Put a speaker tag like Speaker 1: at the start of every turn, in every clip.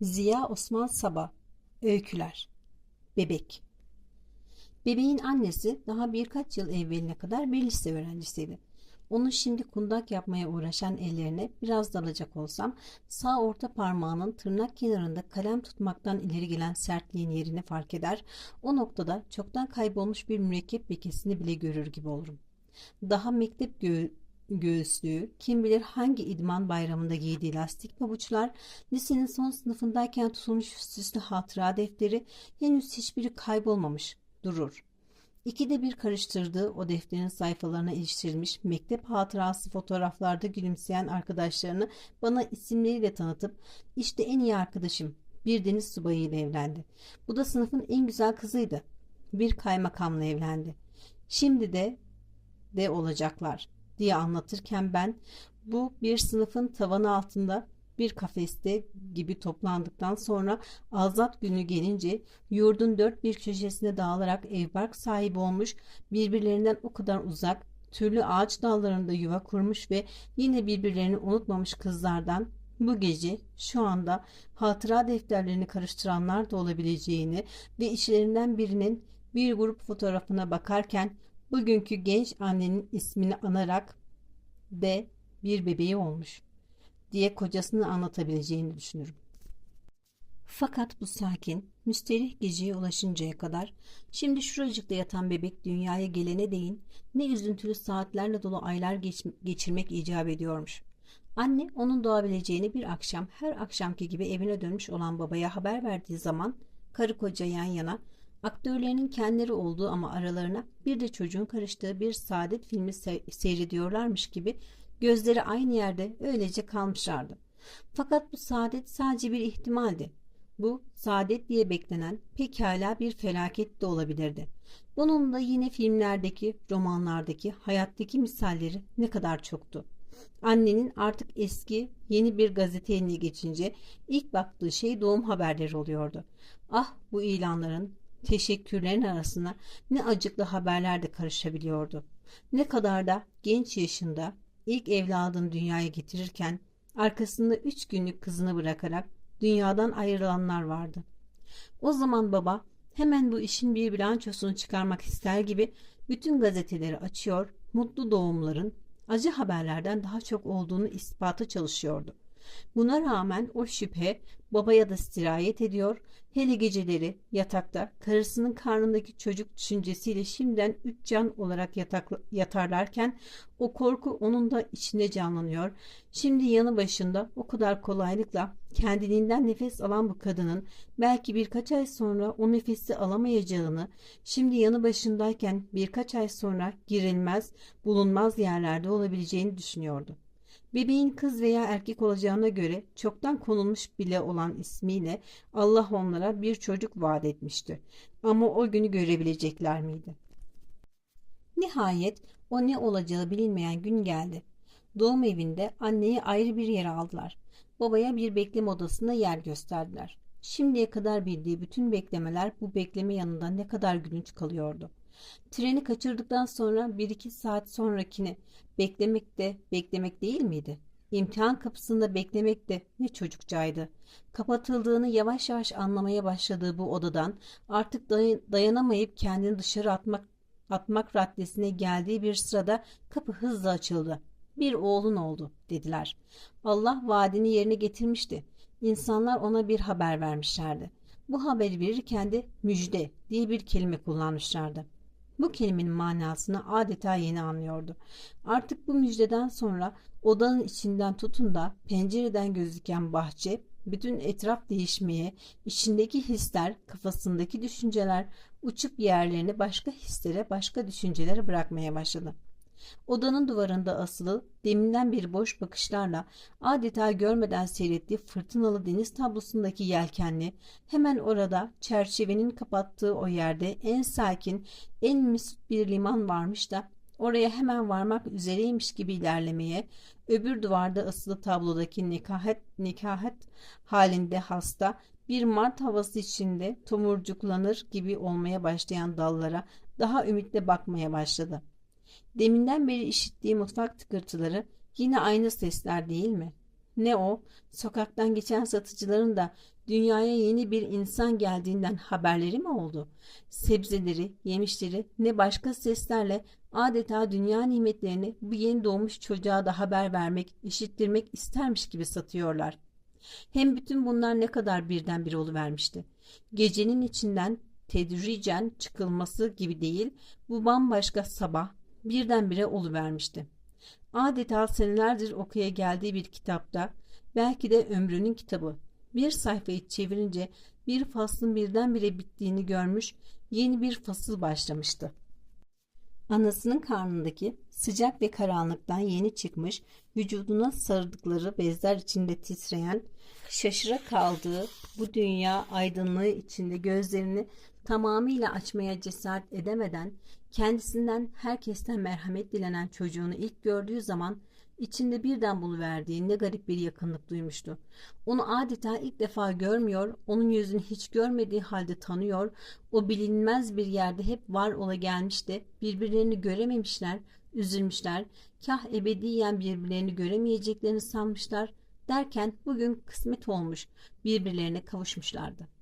Speaker 1: Ziya Osman Sabah Öyküler Bebek Bebeğin annesi daha birkaç yıl evveline kadar bir lise öğrencisiydi. Onun şimdi kundak yapmaya uğraşan ellerine biraz dalacak olsam sağ orta parmağının tırnak kenarında kalem tutmaktan ileri gelen sertliğin yerini fark eder, o noktada çoktan kaybolmuş bir mürekkep lekesini bile görür gibi olurum. Daha mektep gö göğüslüğü, kim bilir hangi idman bayramında giydiği lastik pabuçlar, lisenin son sınıfındayken tutulmuş süslü hatıra defteri henüz hiçbiri kaybolmamış, durur. İkide bir karıştırdığı o defterin sayfalarına iliştirilmiş mektep hatırası fotoğraflarda gülümseyen arkadaşlarını bana isimleriyle tanıtıp işte en iyi arkadaşım bir deniz subayı ile evlendi. Bu da sınıfın en güzel kızıydı. Bir kaymakamla evlendi. Şimdi de de olacaklar diye anlatırken ben bu bir sınıfın tavanı altında bir kafeste gibi toplandıktan sonra azat günü gelince yurdun dört bir köşesine dağılarak evbark sahibi olmuş birbirlerinden o kadar uzak türlü ağaç dallarında yuva kurmuş ve yine birbirlerini unutmamış kızlardan bu gece şu anda hatıra defterlerini karıştıranlar da olabileceğini ve işlerinden birinin bir grup fotoğrafına bakarken bugünkü genç annenin ismini anarak de bir bebeği olmuş diye kocasını anlatabileceğini düşünürüm. Fakat bu sakin, müsterih geceye ulaşıncaya kadar şimdi şuracıkta yatan bebek dünyaya gelene değin ne üzüntülü saatlerle dolu aylar geç, geçirmek icap ediyormuş. Anne onun doğabileceğini bir akşam her akşamki gibi evine dönmüş olan babaya haber verdiği zaman karı koca yan yana aktörlerinin kendileri olduğu ama aralarına bir de çocuğun karıştığı bir saadet filmi seyrediyorlarmış gibi gözleri aynı yerde öylece kalmışlardı. Fakat bu saadet sadece bir ihtimaldi. Bu saadet diye beklenen pekala bir felaket de olabilirdi. Bunun da yine filmlerdeki, romanlardaki, hayattaki misalleri ne kadar çoktu. Annenin artık eski, yeni bir gazete geçince ilk baktığı şey doğum haberleri oluyordu. Ah bu ilanların, teşekkürlerin arasına ne acıklı haberler de karışabiliyordu. Ne kadar da genç yaşında ilk evladını dünyaya getirirken arkasında üç günlük kızını bırakarak dünyadan ayrılanlar vardı. O zaman baba hemen bu işin bir bilançosunu çıkarmak ister gibi bütün gazeteleri açıyor, mutlu doğumların acı haberlerden daha çok olduğunu ispatı çalışıyordu. Buna rağmen o şüphe babaya da sirayet ediyor, hele geceleri yatakta karısının karnındaki çocuk düşüncesiyle şimdiden üç can olarak yatak, yatarlarken o korku onun da içinde canlanıyor. Şimdi yanı başında o kadar kolaylıkla kendiliğinden nefes alan bu kadının belki birkaç ay sonra o nefesi alamayacağını, şimdi yanı başındayken birkaç ay sonra girilmez, bulunmaz yerlerde olabileceğini düşünüyordu. Bebeğin kız veya erkek olacağına göre çoktan konulmuş bile olan ismiyle Allah onlara bir çocuk vaat etmişti. Ama o günü görebilecekler miydi? Nihayet o ne olacağı bilinmeyen gün geldi. Doğum evinde anneyi ayrı bir yere aldılar. Babaya bir bekleme odasında yer gösterdiler. Şimdiye kadar bildiği bütün beklemeler bu bekleme yanında ne kadar gülünç kalıyordu. Treni kaçırdıktan sonra bir iki saat sonrakini beklemek de beklemek değil miydi? İmtihan kapısında beklemek de ne çocukcaydı. Kapatıldığını yavaş yavaş anlamaya başladığı bu odadan artık dayanamayıp kendini dışarı atmak atmak raddesine geldiği bir sırada kapı hızla açıldı. Bir oğlun oldu dediler. Allah vaadini yerine getirmişti. İnsanlar ona bir haber vermişlerdi. Bu haberi verirken de müjde diye bir kelime kullanmışlardı. Bu kelimenin manasını adeta yeni anlıyordu. Artık bu müjdeden sonra odanın içinden tutun da pencereden gözüken bahçe, bütün etraf değişmeye, içindeki hisler, kafasındaki düşünceler uçup yerlerini başka hislere, başka düşüncelere bırakmaya başladı. Odanın duvarında asılı, deminden bir boş bakışlarla adeta görmeden seyrettiği fırtınalı deniz tablosundaki yelkenli, hemen orada çerçevenin kapattığı o yerde en sakin, en mesut bir liman varmış da oraya hemen varmak üzereymiş gibi ilerlemeye, öbür duvarda asılı tablodaki nikahet, nikahet halinde hasta, bir mart havası içinde tomurcuklanır gibi olmaya başlayan dallara daha ümitle bakmaya başladı. Deminden beri işittiği mutfak tıkırtıları yine aynı sesler değil mi? ne o, sokaktan geçen satıcıların da dünyaya yeni bir insan geldiğinden haberleri mi oldu? Sebzeleri, yemişleri ne başka seslerle adeta dünya nimetlerini bu yeni doğmuş çocuğa da haber vermek, işittirmek istermiş gibi satıyorlar. Hem bütün bunlar ne kadar birdenbire oluvermişti. Gecenin içinden tedricen çıkılması gibi değil, bu bambaşka sabah birdenbire oluvermişti. Adeta senelerdir okuya geldiği bir kitapta, belki de ömrünün kitabı, bir sayfayı çevirince bir faslın birdenbire bittiğini görmüş, yeni bir fasıl başlamıştı. Anasının karnındaki sıcak ve karanlıktan yeni çıkmış, vücuduna sarıldıkları bezler içinde titreyen, şaşıra kaldığı bu dünya aydınlığı içinde gözlerini tamamıyla açmaya cesaret edemeden, kendisinden herkesten merhamet dilenen çocuğunu ilk gördüğü zaman içinde birden buluverdiği ne garip bir yakınlık duymuştu. Onu adeta ilk defa görmüyor, onun yüzünü hiç görmediği halde tanıyor, o bilinmez bir yerde hep var ola gelmiş de birbirlerini görememişler, üzülmüşler, kah ebediyen birbirlerini göremeyeceklerini sanmışlar derken bugün kısmet olmuş, birbirlerine kavuşmuşlardı.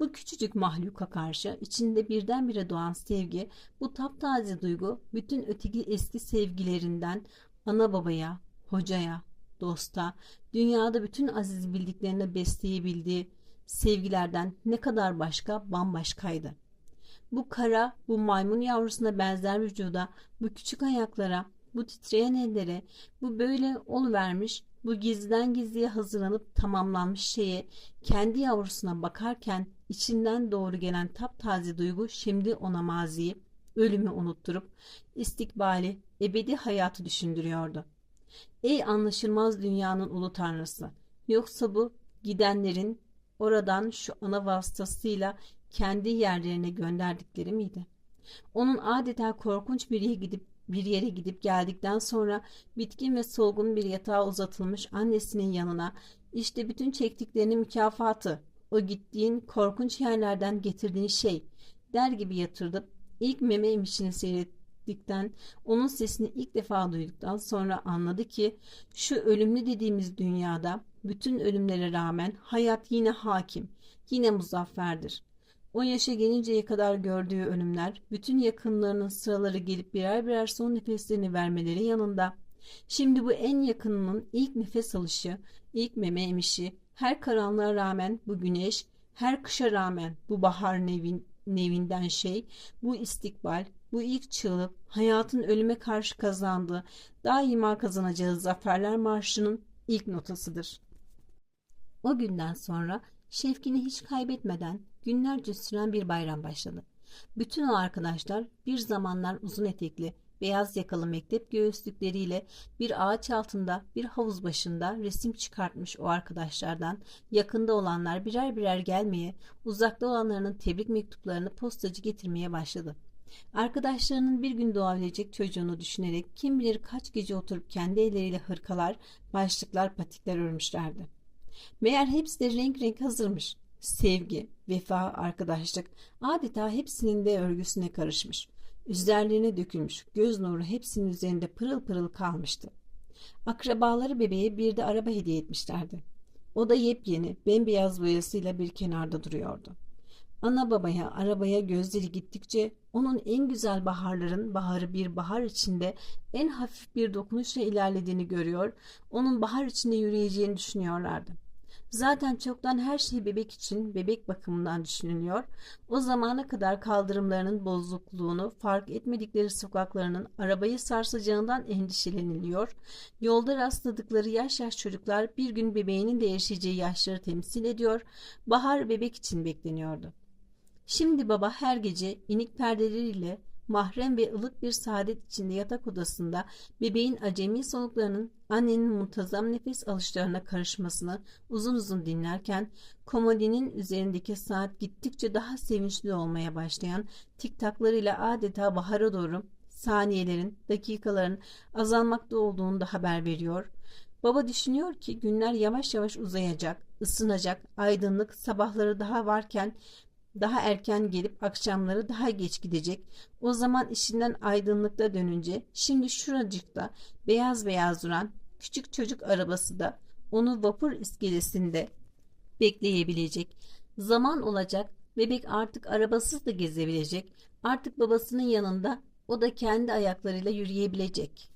Speaker 1: Bu küçücük mahluka karşı içinde birdenbire doğan sevgi, bu taptaze duygu bütün öteki eski sevgilerinden, ana babaya, hocaya, dosta, dünyada bütün aziz bildiklerine besleyebildiği sevgilerden ne kadar başka bambaşkaydı. Bu kara, bu maymun yavrusuna benzer vücuda, bu küçük ayaklara, bu titreyen ellere, bu böyle oluvermiş, bu gizliden gizliye hazırlanıp tamamlanmış şeye kendi yavrusuna bakarken içinden doğru gelen taptaze duygu şimdi ona maziyi, ölümü unutturup istikbali, ebedi hayatı düşündürüyordu. Ey anlaşılmaz dünyanın ulu tanrısı! Yoksa bu gidenlerin oradan şu ana vasıtasıyla kendi yerlerine gönderdikleri miydi? Onun adeta korkunç bir yere gidip bir yere gidip geldikten sonra bitkin ve solgun bir yatağa uzatılmış annesinin yanına işte bütün çektiklerinin mükafatı o gittiğin korkunç yerlerden getirdiğin şey der gibi yatırdı ilk meme emişini seyrettikten, onun sesini ilk defa duyduktan sonra anladı ki şu ölümlü dediğimiz dünyada bütün ölümlere rağmen hayat yine hakim, yine muzafferdir. O yaşa gelinceye kadar gördüğü ölümler, bütün yakınlarının sıraları gelip birer birer son nefeslerini vermeleri yanında, şimdi bu en yakınının ilk nefes alışı, ilk meme emişi, her karanlığa rağmen bu güneş, her kışa rağmen bu bahar nevin, nevinden şey, bu istikbal, bu ilk çığlık, hayatın ölüme karşı kazandığı, daima kazanacağı zaferler marşının ilk notasıdır. O günden sonra şevkini hiç kaybetmeden günlerce süren bir bayram başladı. Bütün o arkadaşlar bir zamanlar uzun etekli, beyaz yakalı mektep göğüslükleriyle bir ağaç altında bir havuz başında resim çıkartmış o arkadaşlardan yakında olanlar birer birer gelmeye, uzakta olanlarının tebrik mektuplarını postacı getirmeye başladı. Arkadaşlarının bir gün doğabilecek çocuğunu düşünerek kim bilir kaç gece oturup kendi elleriyle hırkalar, başlıklar, patikler örmüşlerdi. Meğer hepsi de renk renk hazırmış. Sevgi, vefa, arkadaşlık adeta hepsinin de örgüsüne karışmış. Üzerlerine dökülmüş göz nuru hepsinin üzerinde pırıl pırıl kalmıştı. Akrabaları bebeğe bir de araba hediye etmişlerdi. O da yepyeni, bembeyaz boyasıyla bir kenarda duruyordu. Ana babaya, arabaya gözleri gittikçe onun en güzel baharların baharı bir bahar içinde en hafif bir dokunuşla ilerlediğini görüyor, onun bahar içinde yürüyeceğini düşünüyorlardı. Zaten çoktan her şey bebek için bebek bakımından düşünülüyor. O zamana kadar kaldırımlarının bozukluğunu fark etmedikleri sokaklarının arabayı sarsacağından endişeleniliyor. Yolda rastladıkları yaş yaş çocuklar bir gün bebeğinin de yaşayacağı yaşları temsil ediyor. Bahar bebek için bekleniyordu. Şimdi baba her gece inik perdeleriyle mahrem ve ılık bir saadet içinde yatak odasında bebeğin acemi soluklarının annenin muntazam nefes alışlarına karışmasını uzun uzun dinlerken komodinin üzerindeki saat gittikçe daha sevinçli olmaya başlayan tiktaklarıyla adeta bahara doğru saniyelerin, dakikaların azalmakta olduğunu da haber veriyor. Baba düşünüyor ki günler yavaş yavaş uzayacak, ısınacak, aydınlık sabahları daha varken daha erken gelip akşamları daha geç gidecek. O zaman işinden aydınlıkta dönünce şimdi şuracıkta beyaz beyaz duran küçük çocuk arabası da onu vapur iskelesinde bekleyebilecek. Zaman olacak. Bebek artık arabasız da gezebilecek. Artık babasının yanında o da kendi ayaklarıyla yürüyebilecek.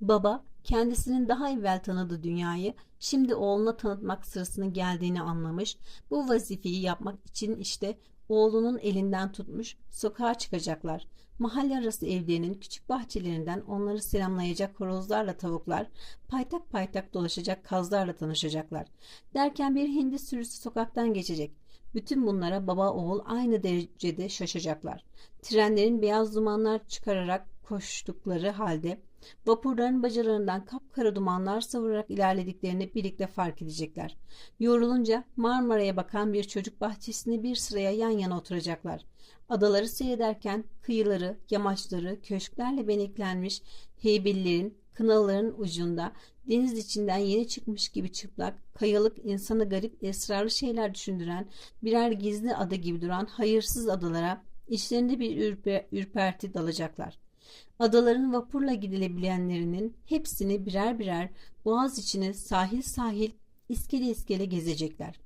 Speaker 1: Baba kendisinin daha evvel tanıdığı dünyayı şimdi oğluna tanıtmak sırasının geldiğini anlamış. Bu vazifeyi yapmak için işte oğlunun elinden tutmuş sokağa çıkacaklar. Mahalle arası evlerinin küçük bahçelerinden onları selamlayacak horozlarla tavuklar, paytak paytak dolaşacak kazlarla tanışacaklar. Derken bir hindi sürüsü sokaktan geçecek. Bütün bunlara baba oğul aynı derecede şaşacaklar. Trenlerin beyaz dumanlar çıkararak koştukları halde vapurların bacalarından kapkara dumanlar savurarak ilerlediklerini birlikte fark edecekler. Yorulunca Marmara'ya bakan bir çocuk bahçesinde bir sıraya yan yana oturacaklar. Adaları seyrederken kıyıları, yamaçları, köşklerle beneklenmiş heybellerin, kınaların ucunda deniz içinden yeni çıkmış gibi çıplak, kayalık, insanı garip, esrarlı şeyler düşündüren birer gizli ada gibi duran hayırsız adalara içlerinde bir ürpe, ürperti dalacaklar. Adaların vapurla gidilebilenlerinin hepsini birer birer boğaz içine sahil sahil iskele iskele gezecekler.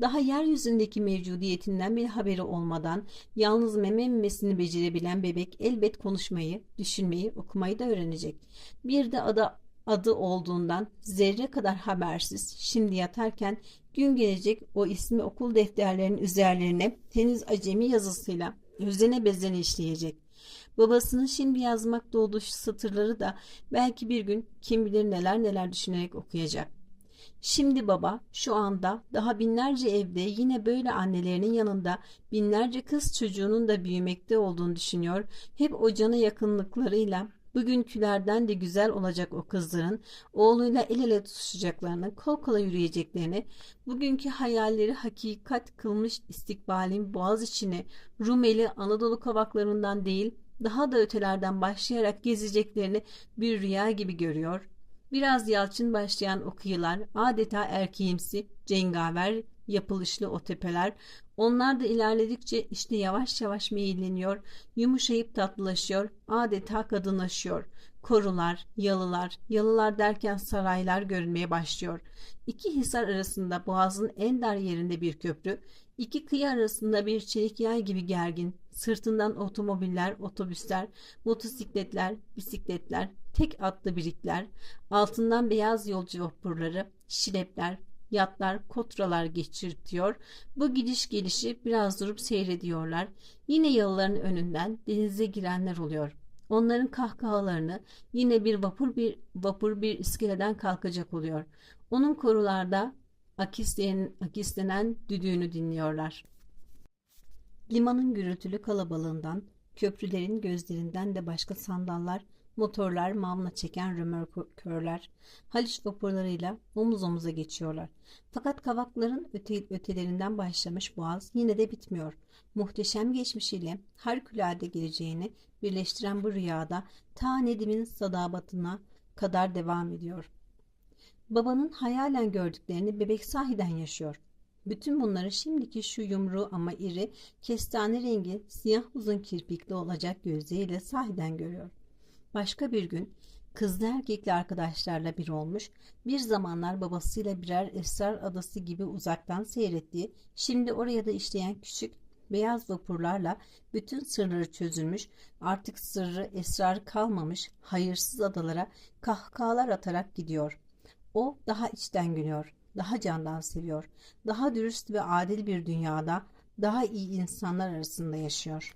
Speaker 1: Daha yeryüzündeki mevcudiyetinden bir haberi olmadan yalnız meme emmesini becerebilen bebek elbet konuşmayı, düşünmeyi, okumayı da öğrenecek. Bir de ada adı olduğundan zerre kadar habersiz şimdi yatarken gün gelecek o ismi okul defterlerinin üzerlerine teniz acemi yazısıyla özene bezene işleyecek. Babasının şimdi yazmakta olduğu şu satırları da belki bir gün kim bilir neler neler düşünerek okuyacak. Şimdi baba şu anda daha binlerce evde yine böyle annelerinin yanında binlerce kız çocuğunun da büyümekte olduğunu düşünüyor. Hep o cana yakınlıklarıyla bugünkülerden de güzel olacak o kızların oğluyla el ele tutuşacaklarını, kol kola yürüyeceklerini, bugünkü hayalleri hakikat kılmış istikbalin boğaz içine Rumeli Anadolu kavaklarından değil daha da ötelerden başlayarak gezeceklerini bir rüya gibi görüyor. Biraz yalçın başlayan o kıyılar adeta erkeğimsi, cengaver, yapılışlı o tepeler, onlar da ilerledikçe işte yavaş yavaş meyilleniyor, yumuşayıp tatlılaşıyor, adeta kadınlaşıyor. Korular, yalılar, yalılar derken saraylar görünmeye başlıyor. İki hisar arasında boğazın en dar yerinde bir köprü, iki kıyı arasında bir çelik yay gibi gergin, sırtından otomobiller, otobüsler, motosikletler, bisikletler, tek atlı birikler, altından beyaz yolcu vapurları, şilepler, yatlar, kotralar geçirtiyor. Bu gidiş gelişi biraz durup seyrediyorlar. Yine yalıların önünden denize girenler oluyor. Onların kahkahalarını yine bir vapur bir vapur bir iskeleden kalkacak oluyor. Onun korularda akisleyen, akislenen düdüğünü dinliyorlar. Limanın gürültülü kalabalığından, köprülerin gözlerinden de başka sandallar, motorlar, mamla çeken römorkörler, Haliç vapurlarıyla omuz omuza geçiyorlar. Fakat kavakların öte, ötelerinden başlamış boğaz yine de bitmiyor. Muhteşem geçmişiyle harikulade geleceğini birleştiren bu rüyada ta Nedim'in sadabatına kadar devam ediyor. Babanın hayalen gördüklerini bebek sahiden yaşıyor. Bütün bunları şimdiki şu yumru ama iri, kestane rengi, siyah uzun kirpikli olacak gözleriyle sahiden görüyor. Başka bir gün kızlı erkekli arkadaşlarla bir olmuş, bir zamanlar babasıyla birer esrar adası gibi uzaktan seyrettiği, şimdi oraya da işleyen küçük beyaz vapurlarla bütün sırları çözülmüş, artık sırrı esrarı kalmamış hayırsız adalara kahkahalar atarak gidiyor. O daha içten gülüyor, daha candan seviyor, daha dürüst ve adil bir dünyada, daha iyi insanlar arasında yaşıyor.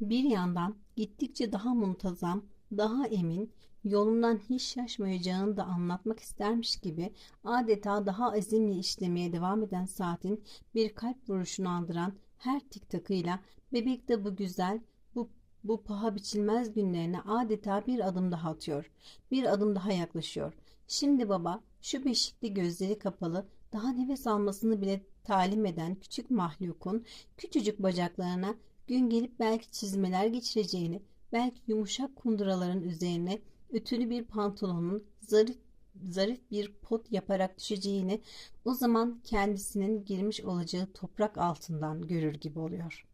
Speaker 1: Bir yandan gittikçe daha muntazam, daha emin, yolundan hiç şaşmayacağını da anlatmak istermiş gibi adeta daha azimli işlemeye devam eden saatin bir kalp vuruşunu andıran her tik takıyla bebek de bu güzel, bu, bu paha biçilmez günlerine adeta bir adım daha atıyor. Bir adım daha yaklaşıyor. Şimdi baba şu beşikli gözleri kapalı daha nefes almasını bile talim eden küçük mahlukun küçücük bacaklarına gün gelip belki çizmeler geçireceğini, belki yumuşak kunduraların üzerine ütülü bir pantolonun zarif zarif bir pot yaparak düşeceğini o zaman kendisinin girmiş olacağı toprak altından görür gibi oluyor.